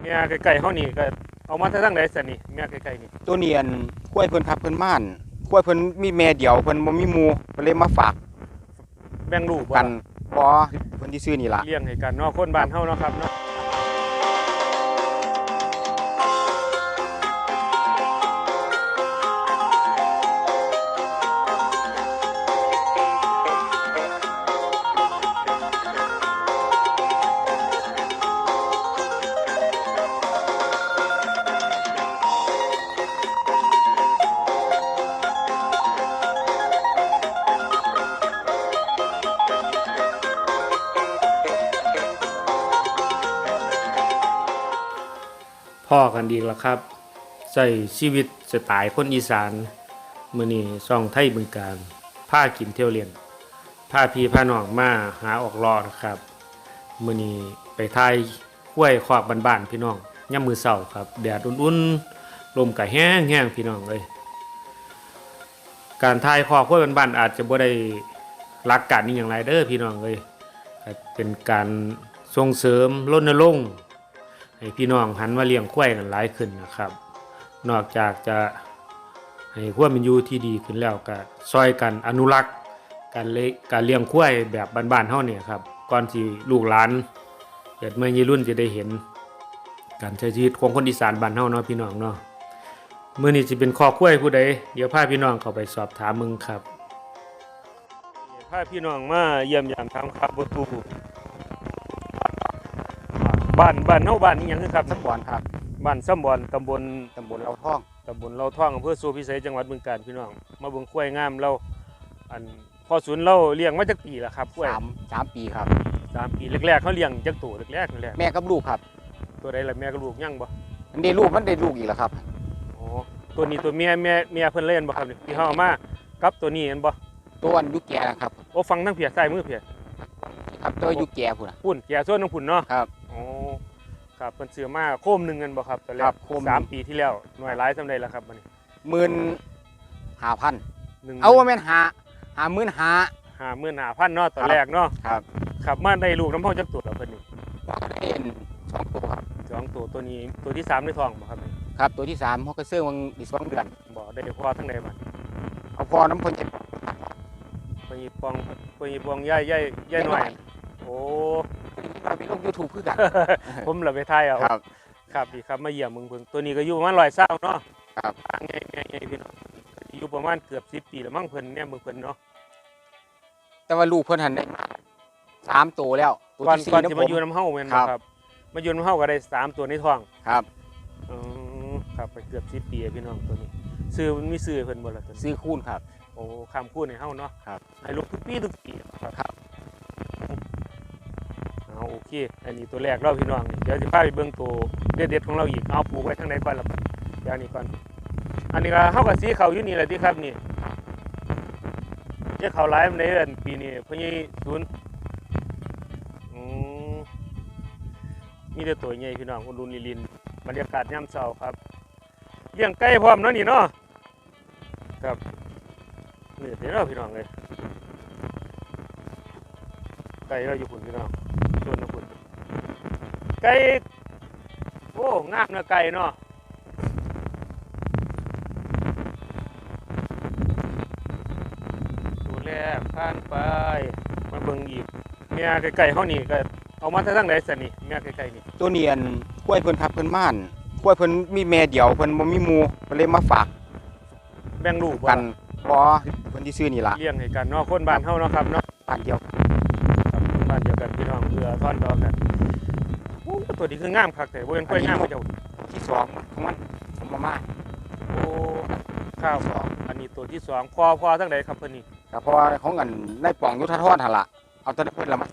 เมียไก่ๆเฮานี่ก็เอามาทางใดซั่นนี่เมียไก่ๆนี่ตัวเนียนกล้วยเพิ่นครับเพิ่นม่านกล้วยเพิ่นมีแม่เดียวเพิ่นบ่มีหมู่เพิ่นเลยมาฝากแบ่งลูกบ่กันบ่เพิ่นที่ซื้อนี่ล่ะเลี้ยงให้กันเนาะคนบ้านเฮาเนาะครับเนาะ พ่อกันดีแล้วครับใส่ชีวิตสไตล์คนอีสานมือนี้ซ่องไทยบึงการพากินเที่ยวเลียนพาพี่พานองมาหาออกรอนครับมือนี้ไปทายห้วยขอกบ้านๆพี่น้องย่ำมือเช้าครับแดดอุ่นๆลมก็แห้งๆพี่น้องเอ้ยการทายขอกห้วยบ้านๆอาจจะบ่ได้รักกันนี่อย่างไรเด้อพี่น้องเอ้ยเป็นการส่งเสริมรณรงค์ ให้พี่น้องหันมาเลี้ยงควายกันหลายขึ้นนะครับ นอกจากจะให้ความเป็นอยู่ที่ดีขึ้นแล้วก็ซอยกันอนุรักษ์การเลการเลี้ยงควายแบบบ้านๆเฮาเนี่ยครับก่อนที่ลูกหลานเกิดเมื่อยี่รุ่นจะได้เห็น การใช้ชีวิตของคนอีสานบ้านเฮาเนาะพี่น้องเนาะเมื้อนี้สิเป็นคอควายผู้ใดเดี๋ยวพาพี่น้องเข้าไปสอบถามมึงครับพาพี่น้องมาเยี่ยมยามทางครับบ่ตู บ้านบ้านเฮาบ้านนี้หยังคือครับสักบ่อนครับบ้านซ้ำบอนตำบลตำบลเราท่องตำบลเราท่องอำเภอสูพิสัยจังหวัดบึงกาฬพี่น้องมาเบิ่งกล้วยงามเราอันพอศูนย์เราเลี้ยงมาจักปีแล้วครับกล้วยสามสามปีครับสามปีแรกๆเขาเลี้ยงจักตัวแรกๆนั่นแหละแม่กับลูกครับตัวใดล่ะแม่กับลูกยังบ่มันได้ลูกมันได้ลูกอีกแล้วครับอ๋อตัวนี้ตัวเมียเมียเมียเพิ่นเล่นบ่ครับนี่ที่เฮาเอามากับตัวนี้เห็นบ่ตัวอันยุแก่นะครับโอ้ฟังทั้งเพียซ้ายมือเพียครับตัวยุแก่พุ่นน่ะปุ่นแก่ส่วนของปุ่นเนาะครับอ๋อ ครับเพิ่นซื้อมาโคมหนึงกันบ่ครับตัวแรครักบโคมสามปีที่แล้วหน่วยหลายซำใดแล้วครับบัดนี้หมื่นห้าพันหนึ่งเอาว่าแม่นหาหาหมื่นหาห้าหมื่นห้าพันเนาะตัวแรกเนาะครับ ครับมาได้ลูกน้ำเฮาจักตัวแล้วเพิ่นนี่ว่าก็ได้เห็นสองตัวครับสองตัวตัวนี้ตัวที่สามในท้องบ่ครับนี่ครับ ตัวที่สามเขาก็ซื้อวังอีกสองเดือนบ่ได้พอทั้งใดบัดเอาพอน้ำเพ่นจะปยีปองปยีปองย่ายย่ายย่ายหน่อย โอ้เราไปลงยูทูบคือกัน ผมเหลือไปทายเอาครับ ครับดีครับมาเยี่ยมมึงเพิ่งตัวนี้ก็อยู่ประมาณร้อยเศร้าเนาะครับไงไงไงพี่น้องอยู่ประมาณเกือบสิบปีแล้วมั้งเพิ่นเนี่ยมึงเพิ่นเนาะแต่ว่าลูกเพิ่นหันได้สามตัวแล้วตัวก่อนที่สี่ก่อนนะจะผมมาอยู่น้ำเฮาแม่นบ่ครับครับ มาอยู่น้ำเฮาก็ได้สามตัวในท้องครับอือครับไปเกือบสิบปีอะพี่น้องตัวนี้ซื้อมันมีซื้อให้เพิ่นบ่ล่ะตัวนี้ซื้อคูณครับโอ้ข้ามคู่ในเฮาเนาะครับให้ลูกทุกปีทุกปีครับครับ เค อันนี้ตัวแรกเราพี่น้องเดี๋ยวจะพาไปเบิ่งตัวเด็ดๆของเราอีกเอาปลูกไว้ทางไหนก่อนล่ะอย่างนี้ก่อน อันนี้ก็เฮากับสีเขาอยู่นี่แหละที่ครับนี่เจ้าเขาหลายมันเดือนปีนี้เพิ่นยี่ศูนย์อืมมีแต่ตัวใหญ่พี่น้องอุลุนลิลินบรรยากาศยามเช้าครับเลี้ยงไก่พร้อมเนาะนี่เนาะครับนี่เดี๋ยวเนาะพี่น้องเลยไก่เราอยู่พุ่นพี่น้องส่ว ไก่โอ้งามเนาะไก่เนาะดูแลผ่านไป มาเบิ่งอีกเมียไก่ๆเฮานี่ก็เอามาทางใดซั่นนี่เมียไก่ๆนี่ตัวเนียนกล้วยเพิ่นครับเพิ่นม่านกล้วยเพิ่นมีแม่เดียวเพิ่นบ่มีหมู่เพิ่นเลยมาฝากแบ่งลูกบ่กันบ่เพิ่นที่ซื้อนี่ล่ะเลี้ยงให้กันเนาะคนบ้านเฮาเนาะครับเนาะ บ้านเดียวครั ตัวนี้คืองามคักแต่บ่เป็นกล้วยงามบ่เจ้าที่สองของมันประมาณโอ้ข้าวอันนี้ตัวที่สองพอพอทางใดครับเพิ่นนี่ก็เพราะว่าของอันในป่องยุทธทรหั่นล่ะเอาตัวนั้นเพิ่นละมา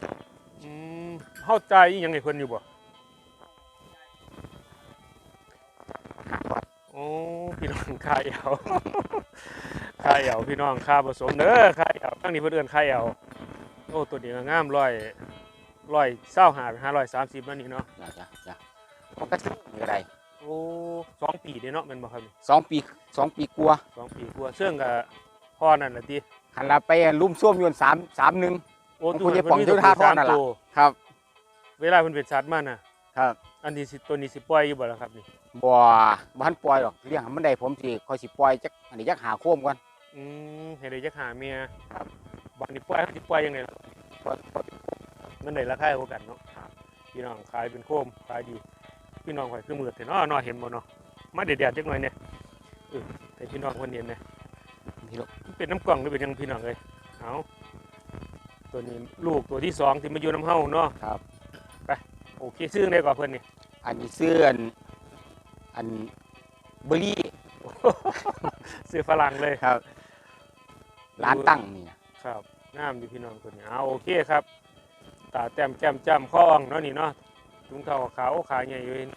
อืมเฮาจ่ายอีหยังให้เพิ่นอยู่บ่หาทอดโอ้พี่น้องค่าเอาค่าเอาพี่น้องค่าผสมเด้อค่าเอาทั้งนี้เพิ่นเอิ้นค่าเอาโอ้ตัวนี้ก็งามร้อย ร้อยเศร้าหาไปห้าร้อยสามสิบนั่นนี่เนาะจ้ะจ้ะจ้ะมันก็ซื้อนี่ก็ได้โอ้สองปีเด้เนาะแม่นบ่ครับนี่สองปีสองปีกลัวาสองปีกว่าเชื่องกับพ่อนั่นแหละติหันละไปลุ่มซ่วมอยนสามสามหนึ่ง โอ้ของตัวคุณเพิ่นยายป่องมีเจ้าท่าทอดนั่นล่ะ ตัวครับ เวลาเพิ่นเป็นสัตว์มาน่ะ ครับอันนี้สิตัวนี้สิปล่อยอยู่บ่ล่ะครับนี่บ่บ่ทันปล่อยหรอกเลี้ยงให้มันได้ผมสิค่อยสิปล่อยจักอันนี้จักหาโคมก่อน อืมให้ได้จักหาเมียครับ บัดนี้ปล่อยเขาสิปล่อยยังไงล่ะปล่อยปล่อย มันได้ราคาเท่ากันเนาะพี่น้องขายเป็นโคมขายดี พี่น้องข่อยคือมือแต่เนาะเนาะเห็นบ่เนาะมาเด็ดๆจักหน่อยเนี่ยเออให้พี่น้องเพิ่นเห็นเนี่ยพี่ลูกมันเป็นน้ำกล่องหรือเป็นหยังพี่น้องเอ้ยเอาตัวนี้ลูกตัวที่สองที่มาอยู่น้ำเฮาเนาะครับโอเคซื้อได้ก่อนเพิ่นนี่อันนี้เสื้ออันอันเบอร์รี่ซื้อฝรั่งเลยครับ ร้านตั้งนี่นะครับงามอยู่พี่น้องตัวนี้เอาโอเคครับ ตาแต้มแก้มจ้ำข้ออ่องเนาะนี่เนาะถุงเท้าขาวขาใหญ่อยู่นี่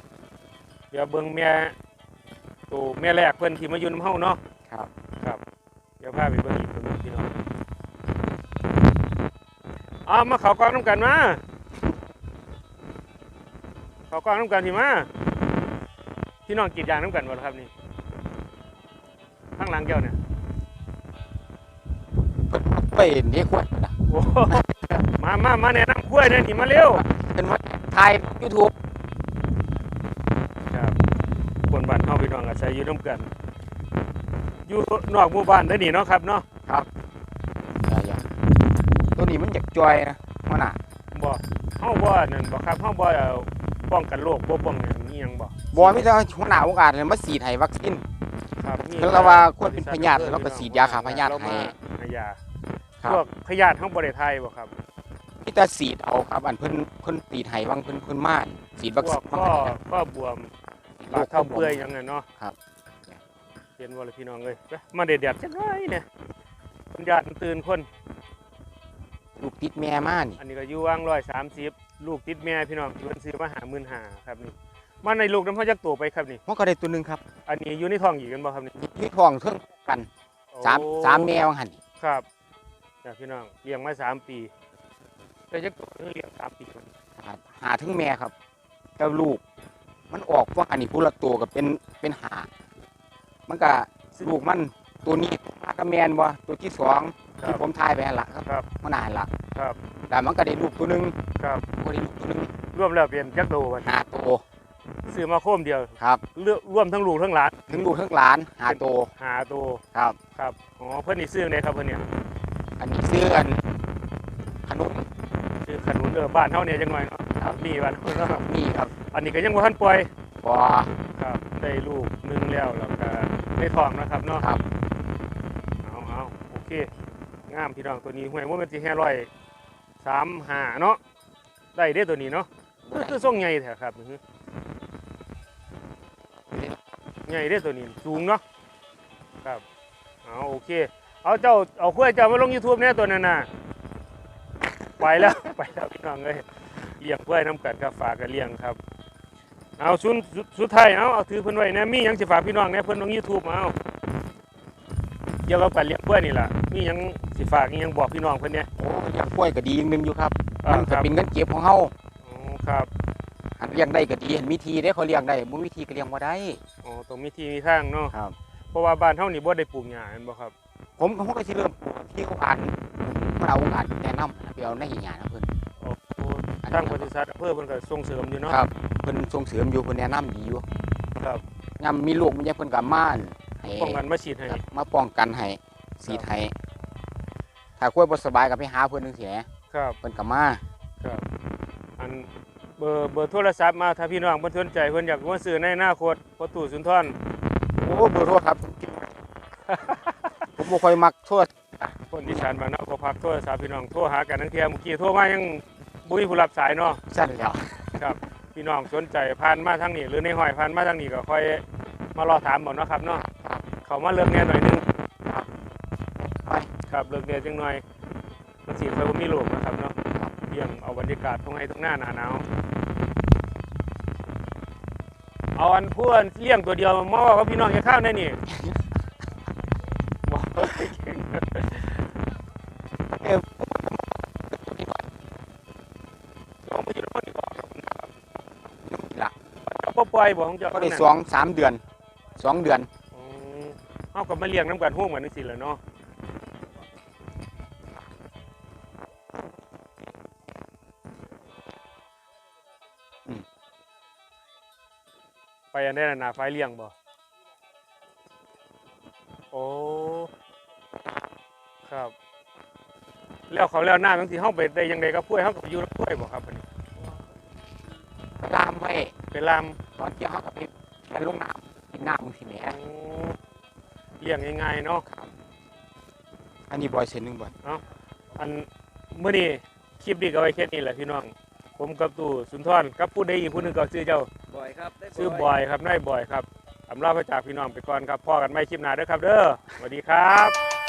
เดี๋ยวเบิ่งแม่ตัวแม่แรกเพิ่นที่มาอยู่น้ำเฮาเนาะครับครับ เดี๋ยวพาไปเบิ่งอีกตัวหนึงพี่น้องเอามาเขากองน้ำกันมาเขากองน้ำกันพี่มาพี่น้องกรีดยางน้ำกันบ่ล่ะครับนี่ข้างหลังแก้วเนี่ยเพิ่นมาไปเลี้ยงขวดนะโอ้ มามามาแนะนำกล้วยเนี่ยนี่มาเร็วเป็นมาถ่าย YouTube ครับคนบ้านเฮาพี่น้องอาศัยอยู่ร่วมกัน อยู่นอกหมู่บ้านได้อนี่เนาะครับเนาะอย่าๆตัวนี้มันอยากจอยนะมันน่ะบ่เฮาบ่นั่นบ่ครับเฮาบ่เอาป้องกันโรคบ่ป้องหยังอีหยังบ่บ่มีแต่หัวหน้าองค์การเนี่ยมาฉีดให้วัคซีนครับมีแล้วก็ว่าคนเป็นพยาธิแล้วก็ฉีดยาฆ่าพยาธิให้ให้ยาครับพวกพยาธิเฮาบ่ได้ทายบ่ครับ มีแต่ฉีดเอาครับอันเพิ่นเพิ่นตีดให้บางเพิ่นเพิ่นมาฉีดวัคพวซีกนข้อข้อบวมปากเท้าเปื่อยหยังน่ะเนาะครับเห็นบ่ล่ะพี่น้องเอ้ยไปมาเด็ดๆจังไดเนี่ยคนญาติตื่นคนลูกติดแม่มานี่อันนี้ก็อยู่ว่างร้อยสามสิบลูกติดแม่พี่น้องเพิ่นซื้อมาหาหมื่นหาครับนี่มาในลูกน้ำพ่อจักตัวไปครับนี่มันก็ได้ตัวหนึงครับ อันนี้อยู่ในท้องอีกกันบ่ครับนี่มีท้องเทิงกันสามโอ้สามแม่ว่าหั่นนี่ครับจากพี่น้องเลี้ยงมาสามปี แต่จักตัวเลี้ยงสามปีมันหาหาถึงแม่ครับแต่ลูก มันออกว่าอันนี้ผู้ละตัวก็เป็นเป็นหา มันก็ลูกมันตัวนี้มากระแมนบ่ตัวที่สองครัที่บผมทายไปหั่นละครับครับมันนานละครับ แต่มันก็ได้ลูกตัวหนึงครับก็ได้ลูกตัวหนึงรวมแล้วเป็นจักตัวบัดหาตัวซื้อมาโคมเดียวครับ เลือกรวมทั้งลูกทั้งหลานถึงลูกทั้งหลานหาตัวหาตัวครับ ครับอ๋อเพิ่นนี่ซื้อไหนครับเพิ่นเนี่ยอันนี้ซื้ออันขนม ซื้อขนุนเออบ้านเฮาเนี่ยจังหน่อยเนาะครับนี่บ้านเฮาเนาะนี่ครับ อันนี้ก็ยังบ่ทันปล่อยบ่ครับได้ลูกหนึงแล้วแล้วก็ได้ท้องนะครับเนาะครับเอาเอาโอเคงามพี่น้องตัวนี้ห่วยว่ามันสิแค่ร้อยสามหาเนาะได้ได้ตัวนี้เนาะคือคือส่งใหญ่แท้ครับอื้อหือใหญ่ได้ตัวนี้สูงเนาะครับเอาโอเคเอาเจ้าเอาขั้วยเจ้ามาลง YouTube เนี่ยตัวนั้นน่ะ ไปแล้วไปแล้วพี่น้องเอ้ยเลี้ยงขั้วยน้ำกัดครับฝากกันเลี้ยงครับ เอาสุดสุดสุดท้ายเอาเอาถือเพิ่นไว้นะมีหยังสิฝากพี่น้องเนี่ยเพิ่นลง YouTube เอาเกี่ยวกับการเลี้ยงกล้วยนี่ล่ะมีหยังสิฝากมีหยังบอกพี่น้องเพิ่นเนี่ยโอ้เลี้ยงกล้วยก็ดีอย่างหนึงอยู่ครับอ่ามันคก็รับเป็นเงินเก็บของเฮาอ๋อครับหันเลี้ยงได้ก็ดีเห็นมีทีได้เขาเลี้ยงได้บ่มีทีก็เลี้ยงบ่ได้อ๋อตรงมีที่มีทางเนาะครับเพราะว่าบ้านเฮานี่บ่ได้ปลูกหญ้าแม่นบ่ครับ ผมก็ผมก็สิเริ่มปลูกที่เขาอ่านมัน เอาอ่านแนะนำไปเอาในหญ้านะเพิ่นโอ้โหทางบริษัทอำเภอเพิ่นก็ส่งเสริมอยู่เนาะครับเพิ่นส่งเสริมอยู่เพิ่นแนะนำดีอยู่ครับยามมีลูกมันยังเพิ่นก็มาให้ป้องกันมาฉีดให้ครับมาป้องกันให้สีดให้ถ้ากล้วยบ่สบายก็ไปหาเพิ่นจังซี่แหละครับเพิ่นก็มาครับอันเบอร์เบอร์โทรศัพท์มาถ้าพี่น้องเพิ่นสนใจเพิ่นอยากมาซื้อในอนาคตพอตู่สุนทรโอ้เบอร์โทรครับผม บ่ค่อยมักโทษคนที่ชานบางนาก็พักโทรศัพท์พี่น้องโทรหากันทั้งเที่ยเมื่อกี้โทรมายังบ่มีผู้รับสายเนาะซั่นแล้วครับพี่น้องสนใจผ่านมาทางนี้หรือในห้อยผ่านมาทางนี้ก็ค่อยมารอถามบอกนาะครับเนาะเขามาเลือกแน่หน่อยนึงไปครับเลือกแน่จังหน่อยมันสีค่อยบ่มีโลกนะครับเนาะเยี่ยมเอาบรรยากาศตรงไห้ตรงหน้าหนาหนาวเอาอันพวนเลี้ยงตัวเดียวมาว่ากับพี่น้องจะข้าวได้นี่ บ่ปล่อยบ่ของเจ้าก็ได้สองสามเดือนสองเดือนอืมเอากับมาเลี้ยงน้ำกันห่วงกันนี่สิแหละเนาะไปอันได้นาไฟเลี้ยงบ่โอ้ครับ แล้วเขาแล้วหน้าบางทีเฮาไปได้ยังไงกับกล้วยเฮาก็ไปอยู่กับกล้วยบ่ครับอันนี้ลามไว้ไป ลามตอนเที่ยวเขาก็ไปแค่ลงน้ำกินน้ำมึงสิแหม่โอ้เลี้ยงง่ายๆเนาะครับอันนี้บอยเซนหนึ่งบอยอันมื้อนี้คลิปนี้ก็ไว้แค่นี้แหละพี่น้อง ผมกับตู่สุนทรกับผู้ใดอีกผู้หนึงก็ชื่อเจ้า บ่อยครับได้ชื่อบอยครับนายบอยครับอำลาพระจากพี่น้องไปก่อนครับพ่อกันไม่คลิปหน้าเด้อครับ เด้อสวัสดีครับ